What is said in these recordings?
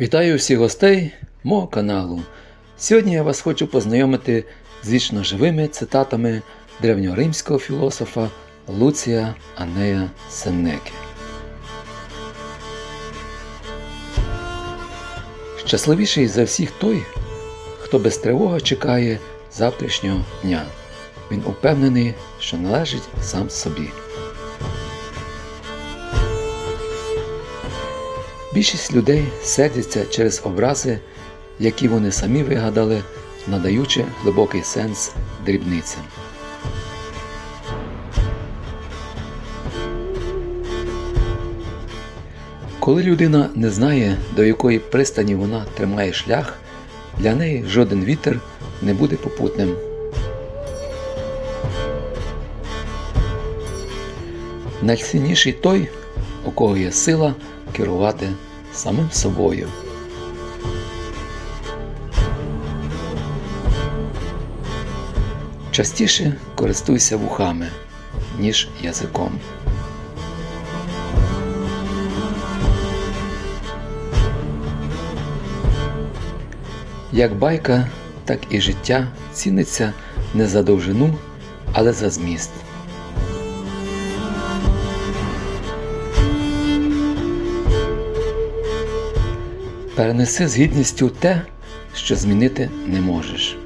Вітаю всіх гостей мого каналу. Сьогодні я вас хочу познайомити з вічно живими цитатами древньоримського філософа Луція Анея Сенеки. Щасливіший за всіх той, хто без тривоги чекає завтрашнього дня. Він упевнений, що належить сам собі. Більшість людей сердяться через образи, які вони самі вигадали, надаючи глибокий сенс дрібницям. Коли людина не знає, до якої пристані вона тримає шлях, для неї жоден вітер не буде попутним. Найсильніший той, у кого є сила керувати самим собою. Частіше користуйся вухами, ніж язиком. Як байка, так і життя ціниться не за довжину, але за зміст. Перенеси з гідністю те, що змінити не можеш.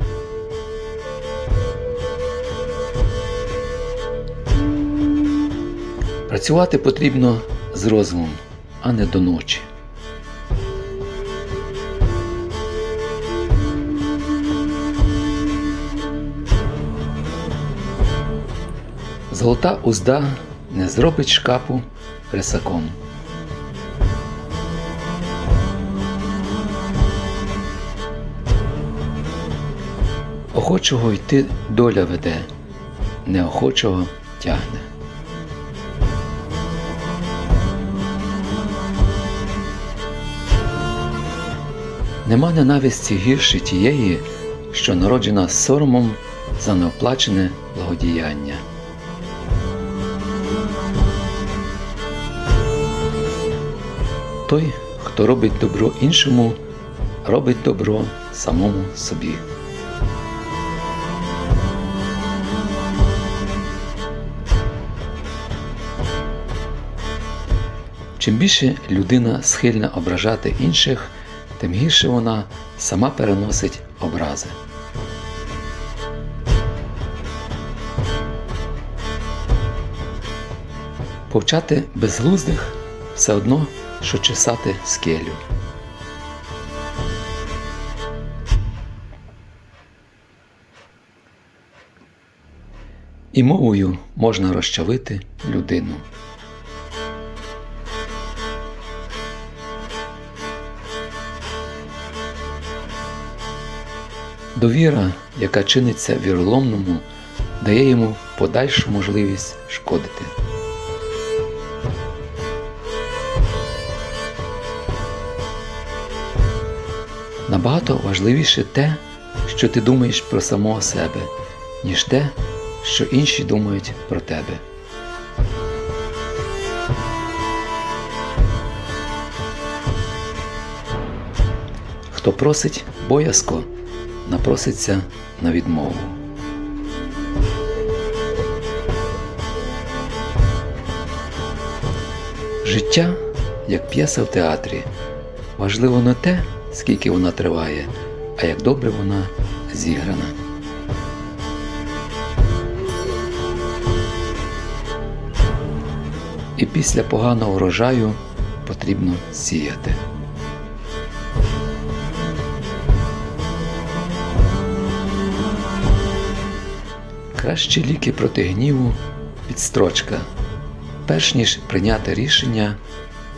Працювати потрібно з розумом, а не до ночі. Золота узда не зробить шкапу рисаком. Охочого йти доля веде, неохочого тягне. Нема ненависті гірше тієї, що народжена соромом за неоплачене благодіяння. Той, хто робить добро іншому, робить добро самому собі. Чим більше людина схильна ображати інших, тим гірше вона сама переносить образи. Повчати безглуздих все одно, що чесати скелю. І мовою можна розчавити людину. Довіра, яка чиниться віроломному, дає йому подальшу можливість шкодити. Набагато важливіше те, що ти думаєш про самого себе, ніж те, що інші думають про тебе. Хто просить боязко, напроситься на відмову. Життя як п'єса в театрі. Важливо не те, скільки вона триває, а як добре вона зіграна. І після поганого врожаю потрібно сіяти. Кращі ліки проти гніву підстрочка. Перш ніж прийняти рішення,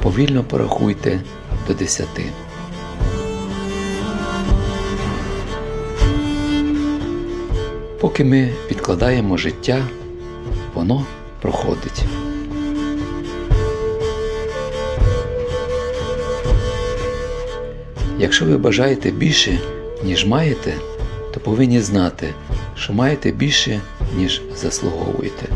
повільно порахуйте до десяти. Поки ми відкладаємо життя, воно проходить. Якщо ви бажаєте більше, ніж маєте, то повинні знати, що маєте більше, ніж заслуговуєте.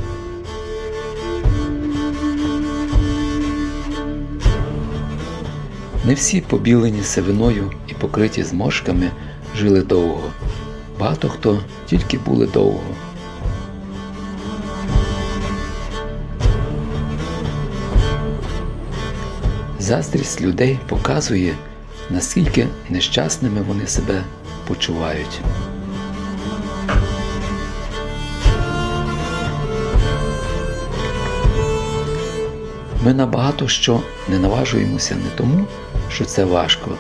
Не всі побілені сивиною і покриті зморшками жили довго. Багато хто тільки були довго. Заздрість людей показує, наскільки нещасними вони себе почувають. Ми набагато що не наважуємося не тому, що це важко.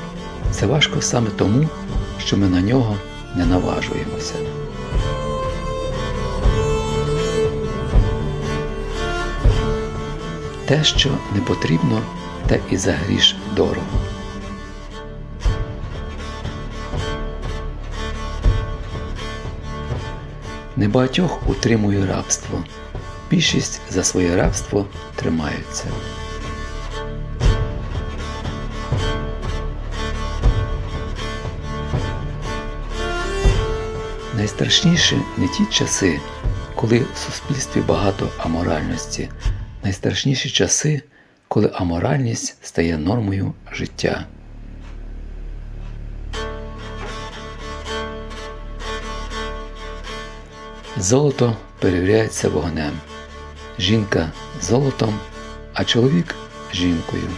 Це важко саме тому, що ми на нього не наважуємося. Те, що не потрібно, те і за гріш дорого. Небагатьох утримує рабство. Більшість за своє рабство тримаються. Найстрашніше не ті часи, коли в суспільстві багато аморальності. Найстрашніші часи, коли аморальність стає нормою життя. Золото перевіряється вогнем. Жінка золотом, а чоловік жінкою.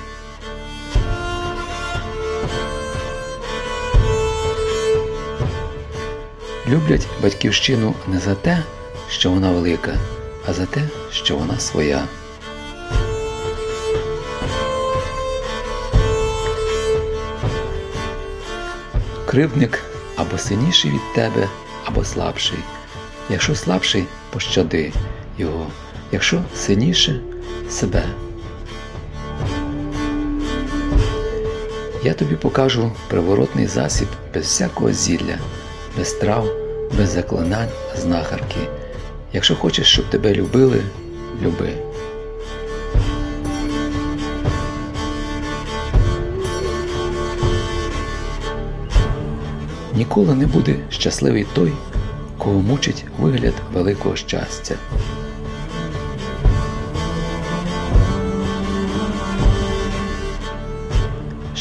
Люблять батьківщину не за те, що вона велика, а за те, що вона своя. Кривдник або сильніший від тебе, або слабший. Якщо слабший, пощади його, якщо сильніше себе. Я тобі покажу приворотний засіб без всякого зілля, без трав, без заклинань знахарки. Якщо хочеш, щоб тебе любили, люби. Ніколи не буде щасливий той, кого мучить вигляд великого щастя.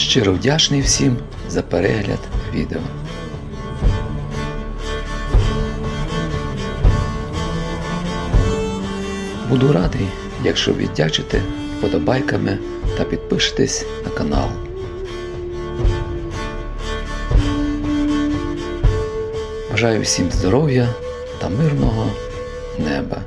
Щиро вдячний всім за перегляд відео. Буду радий, якщо віддячите вподобайками та підпишетесь на канал. Бажаю всім здоров'я та мирного неба.